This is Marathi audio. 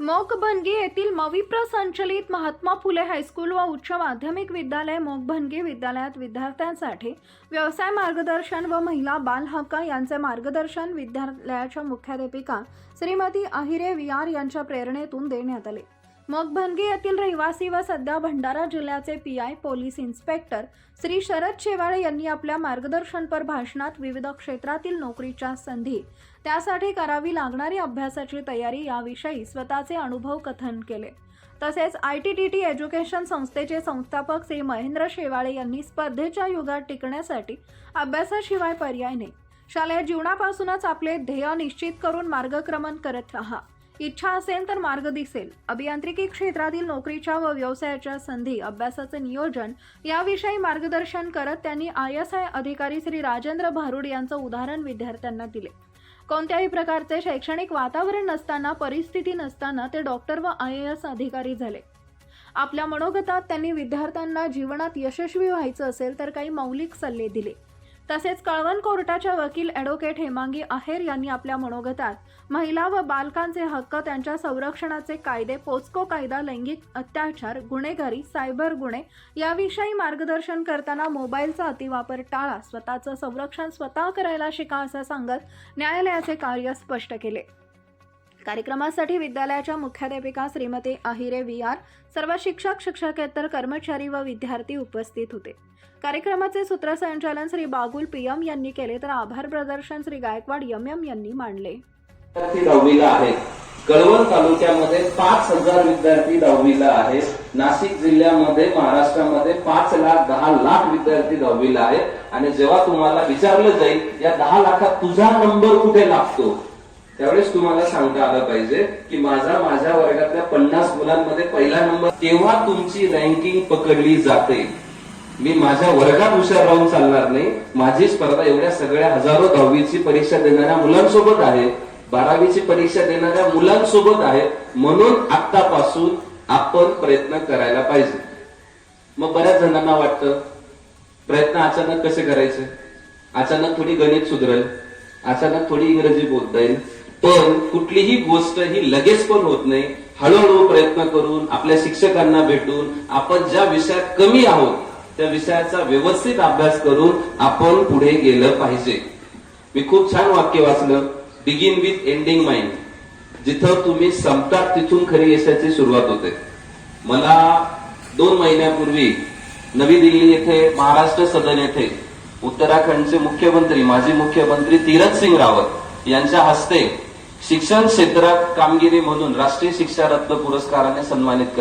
मोकभनगी येथील मविप्र संचलित महात्मा फुले हायस्कूल व उच्च माध्यमिक विद्यालय मोगभनगी विद्यालयात विद्यार्थ्यांसाठी व्यवसाय मार्गदर्शन व महिला बाल हक्क यांचे मार्गदर्शन विद्यालयाच्या मुख्याध्यापिका श्रीमती अहिरे वियार यांच्या प्रेरणेतून देण्यात आले. मोकभनगी येथील रहिवासी व सध्या भंडारा जिल्ह्याचे P I police inspector Shri Sharad Shewale यांनी आपल्या मार्गदर्शनपर भाषणात विविध क्षेत्रातील नोकरीच्या संधी त्यासाठी करावी लागणारी अभ्यासाची तयारी याविषयी स्वतःचे अनुभव कथन केले. तसेच I T T T education संस्थेचे संस्थापक श्री महेंद्र शेवाळे यांनी स्पर्धेच्या युगात टिकण्यासाठी अभ्यासाशिवाय पर्याय नाही. शालेय जीवनापासूनच आपले ध्येय निश्चित करून मार्गक्रमण करत राहा. इच्छा असेल तर मार्ग दिसेल. अभियांत्रिकी क्षेत्रातील नोकरीच्या व व्यवसायाच्या संधी अभ्यासाचे नियोजन याविषयी मार्गदर्शन करत त्यांनी आय एस आय अधिकारी श्री राजेंद्र भारुड यांचं उदाहरण विद्यार्थ्यांना दिले. कोणत्याही प्रकारचे शैक्षणिक वातावरण नसताना परिस्थिती नसताना ते डॉक्टर व आय ए एस अधिकारी झाले. आपल्या मनोगतात त्यांनी विद्यार्थ्यांना जीवनात यशस्वी व्हायचं असेल तर काही मौलिक सल्ले दिले. तसेच कळवण कोर्टाच्या वकील ॲडव्होकेट हेमांगी आहेर यांनी आपल्या मनोगतात महिला व बालकांचे हक्क त्यांच्या संरक्षणाचे कायदे पोस्को कायदा लैंगिक अत्याचार गुन्हेगारी सायबर गुन्हे याविषयी मार्गदर्शन करताना मोबाईलचा अतिवापर टाळा स्वतःचं संरक्षण स्वतः करायला शिका असं सांगत न्यायालयाचे कार्य स्पष्ट केले. कार्यक्रमासाठी विद्यालयाच्या मुख्याध्यापिका श्रीमती आहिरे व्ही आर सर्व शिक्षक शिक्षकेतर कर्मचारी व विद्यार्थी उपस्थित होते. कार्यक्रमाचे सूत्रसंचालन श्री बागुल पी एम यांनी केले तर आभार प्रदर्शन श्री गायकवाड यम एम यांनी मांडले. दहावीला आहेत. कळवण तालुक्यामध्ये पाच हजार विद्यार्थी दहावीला आहेत. नाशिक जिल्ह्यामध्ये महाराष्ट्रामध्ये पाच लाख दहा लाख विद्यार्थी दहावीला आहेत. आणि जेव्हा तुम्हाला विचारलं जाईल या दहा लाखात तुझा नंबर कुठे लागतो? त्यावेळेस तुम्हाला सांगता आलं पाहिजे की माझा माझ्या वर्गातल्या पन्नास मुलांमध्ये पहिला नंबर तेव्हा तुमची रँकिंग पकडली जाते? मी माझ्या वर्गात हुशार राहून चालणार नाही. माझी स्पर्धा एवढ्या सगळ्या हजारो दहावीची परीक्षा देणाऱ्या मुलांसोबत आहे. बारावीची परीक्षा देणाऱ्या मुलांसोबत आहे. म्हणून आतापासून आपण प्रयत्न करायला पाहिजे. मग बऱ्याच जणांना वाटतं प्रयत्न अचानक कसे करायचे? अचानक थोडी गणित सुधरेल. अचानक थोडी इंग्रजी बोलता येईल. पण कुठलीही गोष्ट ही लगेच पण होत नाही. हळूहळू प्रयत्न करून आपल्या शिक्षकांना भेटून आपण ज्या विषयात कमी आहोत त्या विषयाचा व्यवस्थित अभ्यास करून आपण पुढे गेलं पाहिजे. मी खूप छान वाक्य वाचलं. बिगिन विथ एंडिंग माइंड जिथं तुम्ही संपतात तिथून खरी यशाची सुरुवात होते. मला दोन महिन्यापूर्वी नवी दिल्ली येथे महाराष्ट्र सदन येथे उत्तराखंडचे मुख्यमंत्री माजी मुख्यमंत्री तीरथ सिंग रावत यांच्या हस्ते शिक्षण क्षेत्रात कामगिरी म्हणून राष्ट्रीय शिक्षा रत्न पुरस्काराने सन्मानित